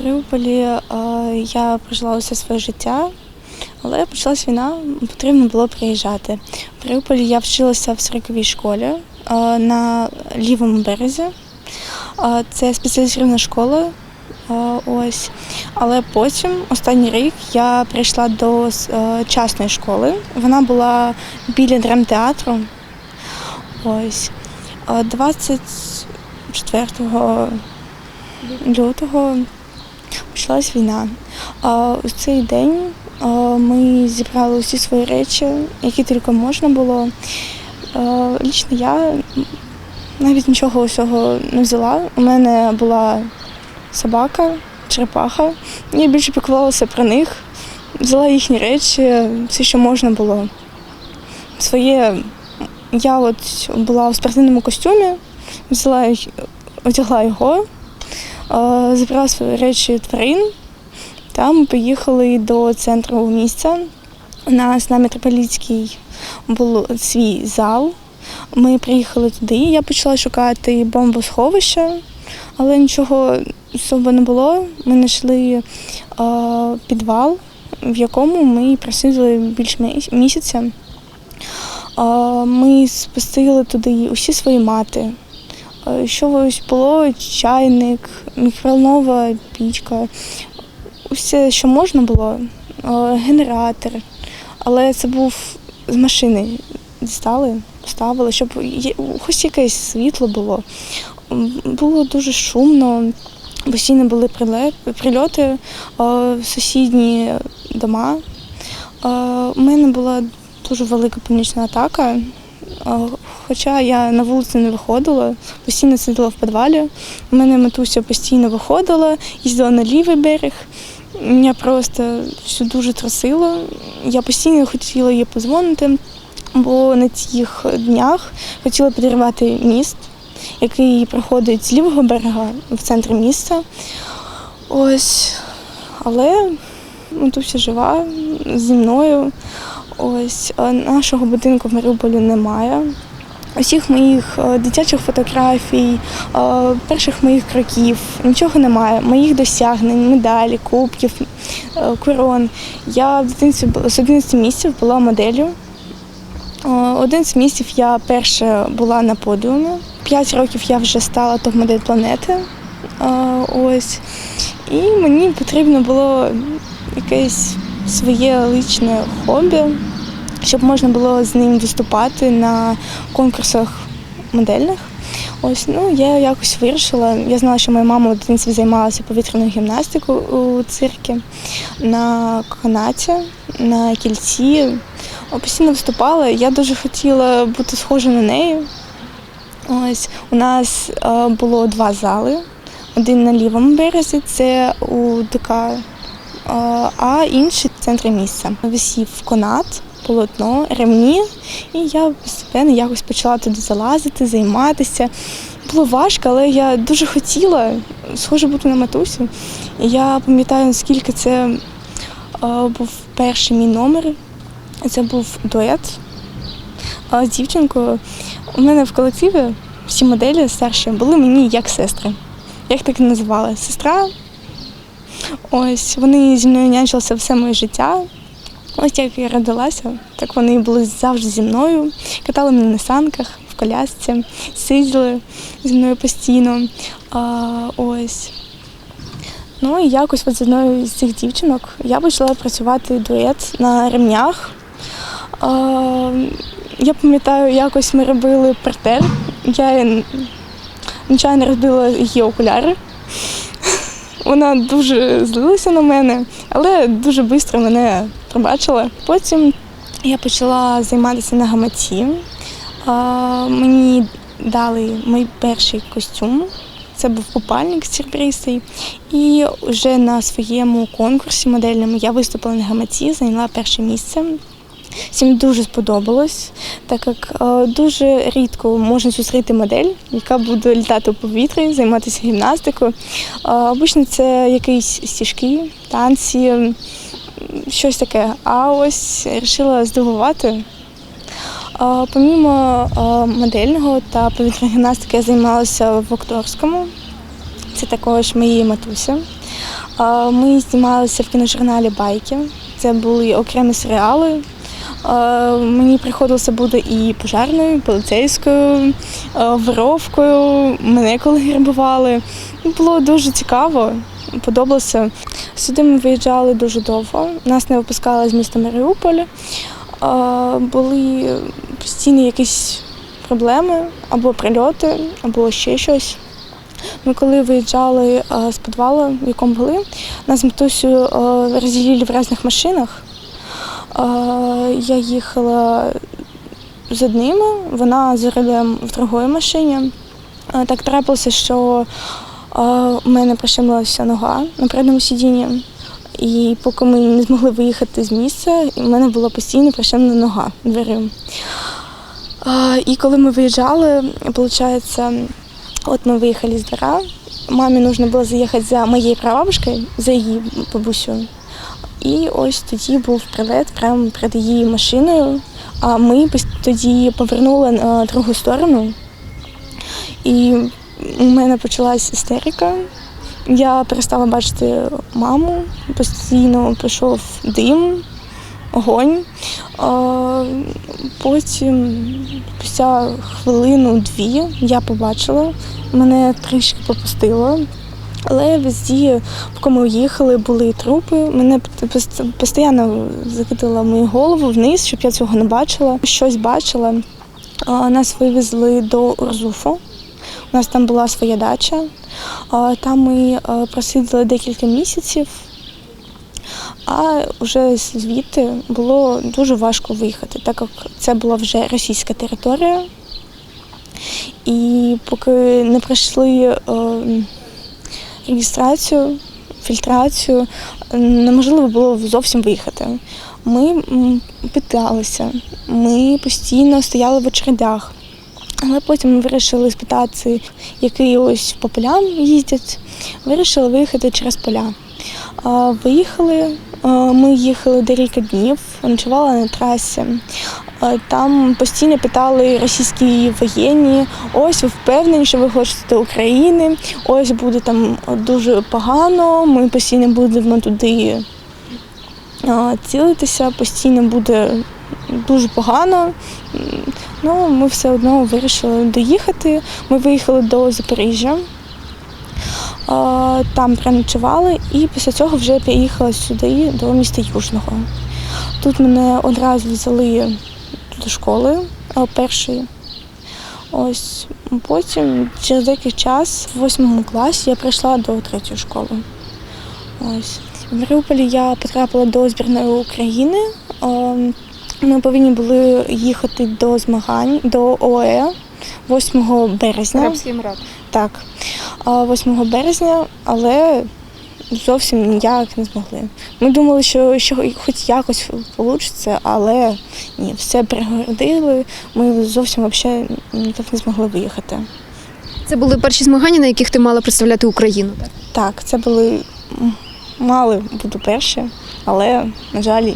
Маріуполі е, я прожила усе своє життя, але почалась війна, потрібно було приїжджати. В Маріуполі я вчилася в 40-й школі е, на лівому березі. Е, Це спеціалізована школа. Ось. Але потім, останній рік, я прийшла до частної школи. Вона була біля драмтеатру. Ось. Е, 24 лютого почалась війна. А у цей день ми зібрали усі свої речі, які тільки можна було. Лічно я навіть нічого усього не взяла. У мене була собака, черепаха. Я більше піклувалася про них, взяла їхні речі, все, що можна було. Своє я от була в спортивному костюмі, взяла, одягла його, забрала свої речі тварин. Та ми поїхали до центру місця. У нас на Митрополітській був свій зал. Ми приїхали туди. Я почала шукати бомбосховище, але нічого особо не було. Ми знайшли підвал, в якому ми просиділи більше місяця. Ми спустили туди усі свої мати. Е, Що ось було чайник, мікроволнова пічка, усе, що можна було, Е, генератор. Але це був з машини дістали, поставили, щоб хоч якесь світло було. Було дуже шумно, постійно були прильоти е, сусідні дома. У мене була дуже велика панічна атака. Хоча я на вулицю не виходила, постійно сиділа в підвалі. У мене матуся постійно виходила, їздила на лівий берег. Мене просто все дуже трусило. Я постійно хотіла їй подзвонити, бо на цих днях хотіла підірвати міст, який проходить з лівого берега в центрі міста. Ось. Але матуся жива зі мною. Ось нашого будинку в Маріуполі немає. Усіх моїх е, дитячих фотографій, е, перших моїх кроків, нічого немає. Моїх досягнень, медалі, кубків, е, корон. Я в дитинстві з 11 місяців була моделлю. Е, 11 місяців я перша була на подіумі. 5 років я вже стала топ-модель планети. Ось. І мені потрібно було якесь своє личне хобі, щоб можна було з ним виступати на конкурсах модельних. Ось, ну, я якось вирішила. Я знала, що моя мама в дитинстві займалася повітряною гімнастикою у циркі на канаті, на кільці. Постійно виступала. Я дуже хотіла бути схожа на неї. Ось у нас е, було два зали. Один на лівому березі, це у ДК, е, а інший в центрі міста. Висів канат, полотно, ремні, і я постепенно якось почала туди залазити, займатися. Було важко, але я дуже хотіла схоже бути на матусю. І я пам'ятаю, наскільки це е, був перший мій номер. Це був дует з дівчинкою. У мене в колективі всі моделі старші були мені як сестри. Я їх так і називала. Сестра. Ось вони зі мною нянчилися все моє життя. Ось як я родилася, так вони були завжди зі мною, катали мене на санках, в колясці, сиділи зі мною постійно. А, ось. Ну і якось от з одною з цих дівчинок я почала працювати дует на ремнях. А, я пам'ятаю, якось ми робили партер. Я нечайно розбила її окуляри. Вона дуже злилася на мене, але дуже швидко мене пробачила. Потім я почала займатися на гамаці. Мені дали мій перший костюм. Це був купальник сюрпризний. І вже на своєму конкурсі модельному я виступила на гамаці, зайняла перше місце. Всім дуже сподобалось, так як е, дуже рідко можна зустріти модель, яка буде літати у повітрі, займатися гімнастикою. Е, обично це якісь стіжки, танці, щось таке. А ось вирішила здивувати. Е, Помімо модельного та повітряної гімнастики я займалася в акторському. Це також моєї матусі. Е, Ми знімалися в кіножурналі Байки. Це були окремі серіали. Е, Мені приходилося бути і пожарною, і поліцейською, е, воровкою. Мене коли грабували. Було дуже цікаво, подобалося. Сюди ми виїжджали дуже довго. Нас не випускали з міста Маріуполь. Е, Були постійні якісь проблеми або прильоти, або ще щось. Ми коли виїжджали з підвалу, в якому були, нас з матусю розділили в різних машинах. Я їхала з одними, вона за рулем в другій машині. Так трапилося, що у мене прищемилася нога на передньому сидінні. І поки ми не змогли виїхати з місця, у мене була постійно прищемлена нога дверима. І коли ми виїжджали, виходить, от ми виїхали з двора, мамі потрібно було заїхати за моєю прабабушкою, за її бабусею. І ось тоді був прилет прямо перед її машиною, а ми тоді повернули на другу сторону. І у мене почалась істерика. Я перестала бачити маму, постійно пішов дим, огонь. Потім, після хвилину-дві, я побачила, мене трішки попустило. Але везді, поки ми їхали, були трупи. Мене пост- постійно закидала мою голову вниз, щоб я цього не бачила. Щось бачила. Нас вивезли до Урзуфу. У нас там була своя дача. Там ми просиділи декілька місяців, а вже звідти було дуже важко виїхати, так як це була вже російська територія. І поки не пройшли реєстрацію, фільтрацію, неможливо було зовсім виїхати. Ми питалися, ми постійно стояли в очередях. Але потім ми вирішили спитати, які ось по полям їздять. Вирішили виїхати через поля. Виїхали, ми їхали декілька днів, ночували на трасі. А, Там постійно питали російські воєнні, ось ви впевнені, що ви хочете України, ось буде там дуже погано, ми постійно будемо туди цілитися, постійно буде дуже погано. Ну, ми все одно вирішили доїхати. Ми виїхали до Запоріжжя, там переночували і після цього вже приїхала сюди, до міста Южного. Тут мене одразу взяли до школи першої. Ось потім, через деякий час, в восьмому класі, я прийшла до третьої школи. Ось. В Маріуполі я потрапила до збірної України. Ми повинні були їхати до змагань до ОЕ 8 березня. Арабський Емірат. Так, 8 березня, але зовсім ніяк не змогли. Ми думали, що, що хоч якось вийде, але ні, все перегородили. Ми зовсім взагалі не змогли виїхати. Це були перші змагання, на яких ти мала представляти Україну. Так? Так, це були мали бути перші, але, на жаль,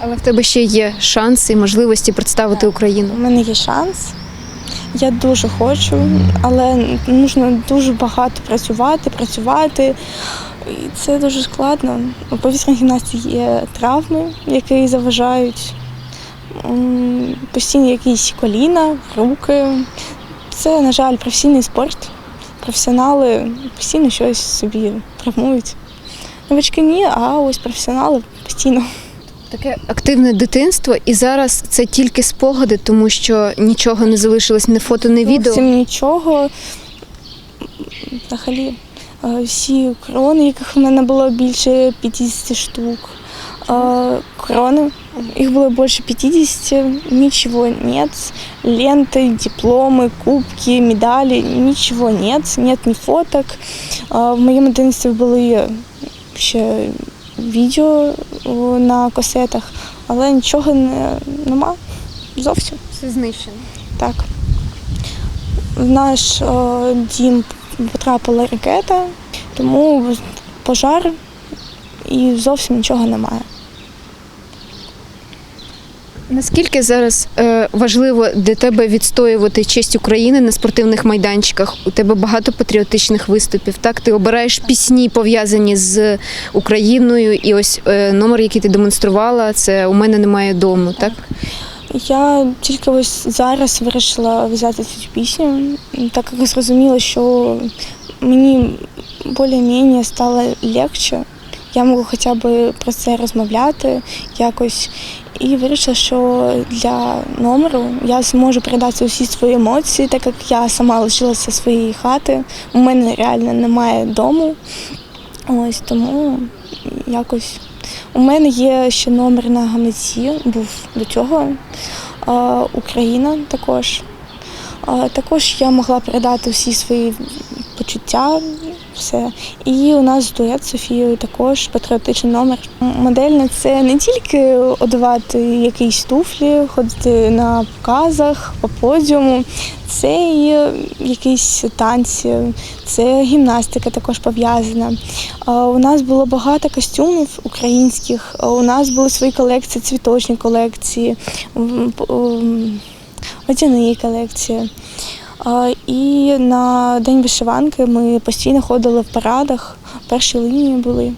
Але в тебе ще є шанси і можливості представити Україну. У мене є шанс. Я дуже хочу, але потрібно дуже багато працювати, працювати. І це дуже складно. У повітряній гімнастиці є травми, які заважають. Постійні якісь коліна, руки. Це, на жаль, професійний спорт. Професіонали постійно щось собі травмують. Новачки ні, а ось професіонали постійно. Таке активне дитинство, і зараз це тільки спогади, тому що нічого не залишилось, ні фото, ні відео. Зовсім нічого. Взагалі, е, всі крони, яких в мене було більше 50 штук. Е, Крони, їх було більше 50, нічого нет. Ленти, дипломи, кубки, медалі, нічого нет, нет ні фоток. Е, В моєму дитинстві були ще відео на касетах, але нічого не, нема зовсім. Все знищено. Так. В наш о, дім потрапила ракета, тому пожар і зовсім нічого немає. Наскільки зараз е, важливо для тебе відстоювати честь України на спортивних майданчиках? У тебе багато патріотичних виступів. Так, ти обираєш пісні пов'язані з Україною, і ось е, номер, який ти демонструвала, це у мене немає дому. Так Я тільки ось зараз вирішила взяти цю пісню, так як зрозуміла, що мені більш-менш стало легше. Я можу хоча б про це розмовляти якось. І вирішила, що для номеру я зможу передати усі свої емоції, так як я сама лишилася своєї хати. У мене реально немає дому. Ось тому якось. У мене є ще номер на гаманці, був до цього. Україна також. Також я могла передати всі свої почуття, все. І у нас дует з Софією також патріотичний номер. Модельне це не тільки одягати якісь туфлі, ходити на показах, по подіуму, це і якісь танці, це гімнастика також пов'язана. У нас було багато костюмів українських, у нас були свої колекції, цвіточні колекції, п- колекції. І на День вишиванки ми постійно ходили в парадах, в першій лінії були.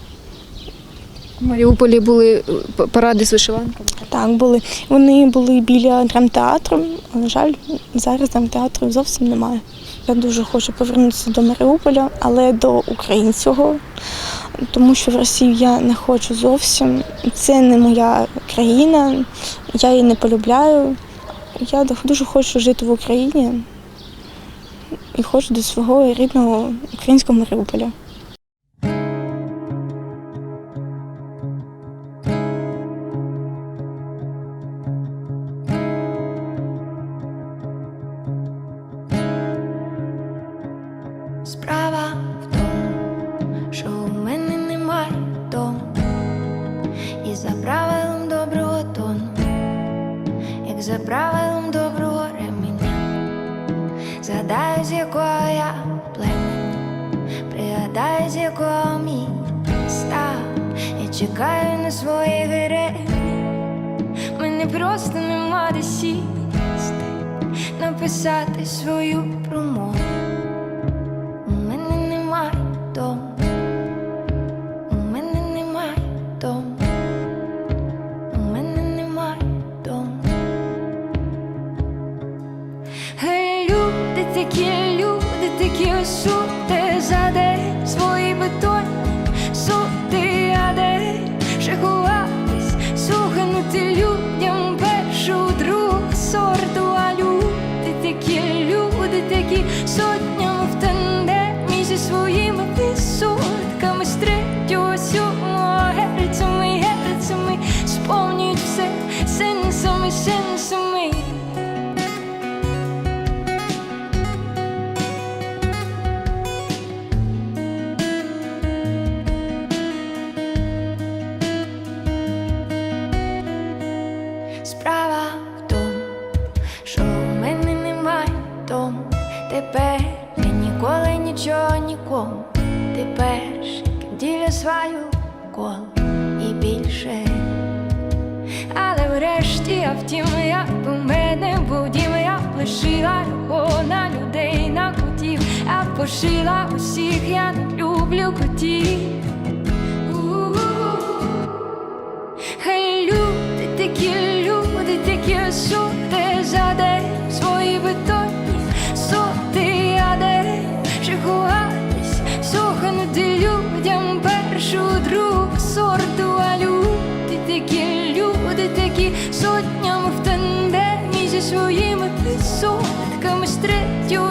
в Маріуполі були е, паради з вишиванками. Так, були. Вони були біля драмтеатру. а, На жаль, зараз драмтеатру зовсім немає. Я дуже хочу повернутися до Маріуполя, але до українського, тому що в Росію я не хочу зовсім. Це не моя країна, я її не полюбляю. Я дуже хочу жити в Україні і хочу до свого рідного українського Маріуполя. Племені, пригадаю, з чекаю на своїх героїв. Мене просто нема де сісти, написати свою промову. У мене немає дому, у мене немає дому, у мене немає дому. Гей, люди такі, люди першу другу сорту, а люди такі, люди такі. Сотнями в тандемі зі своїми висотками третього сьомого герцями, герцями. Сповнюють все сенсами, сенсами. Як у мене був я лишила його на людей, на котів, я пошила усіх, я не люблю котів. Хай люди такі, люди такі сути за день свої бетонні соти, а де ще ховатись, людям першу другу своїми пісотками з третю